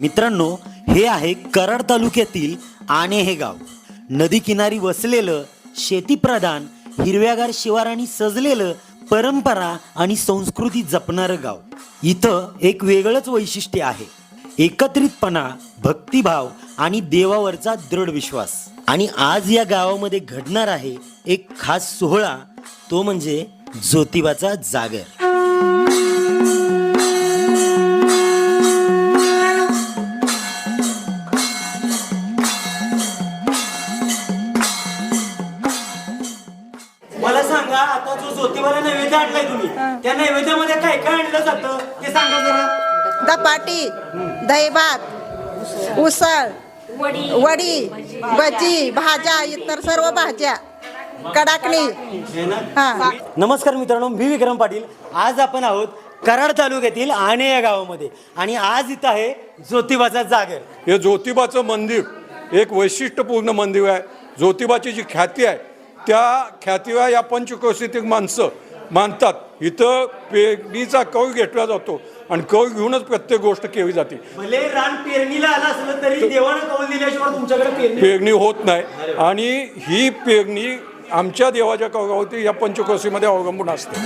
मित्रांनो हे आहे कराड तालुक्यातील आणे हे गाव. नदी किनारी वसलेलं शेतीप्रधान हिरव्यागार शिवाराने सजलेलं परंपरा आणि संस्कृती जपणारं गाव. इथं एक वेगळंच वैशिष्ट्य आहे. एकत्रितपणा भक्तिभाव आणि देवावरचा दृढ विश्वास. आणि आज या गावामध्ये घडणार आहे एक खास सोहळा तो म्हणजे ज्योतिबाचा जागर. मला सांगा आता जो ज्योतिबाला नैवेद्य आणलाय तुम्ही त्या नैवेद्यामध्ये काय काय आणलं जातं? ते सांगा जरा. दपाटी दहीभात उसळ वडी भजी भाज्या इतर सर्व भाज्या कडाकणी. हे ना? हा. नमस्कार मित्रांनो मी विक्रम पाटील. आज आपण आहोत कराड तालुक्यातील आणे या गावामध्ये. आणि आज इथं आहे ज्योतिबाचा जागर. हे ज्योतिबाचं मंदिर एक वैशिष्ट्यपूर्ण मंदिर आहे. ज्योतिबाची जी ख्याती आहे त्या ख्यातीला या पंचक्रोशीतील माणसं मानतात. इथं पेरणीचा कौल घेतला जातो आणि कौल घेऊनच प्रत्येक गोष्ट केली जाते. भले रान पेरणीला आलं असलं तरी देवानं कौल दिल्याशिवाय तुमच्याकडे पेरणी पेरणी होत नाही. आणि ही पेरणी आमच्या देवाच्या कौलावरती या पंचक्रोशीमध्ये अवलंबून असते.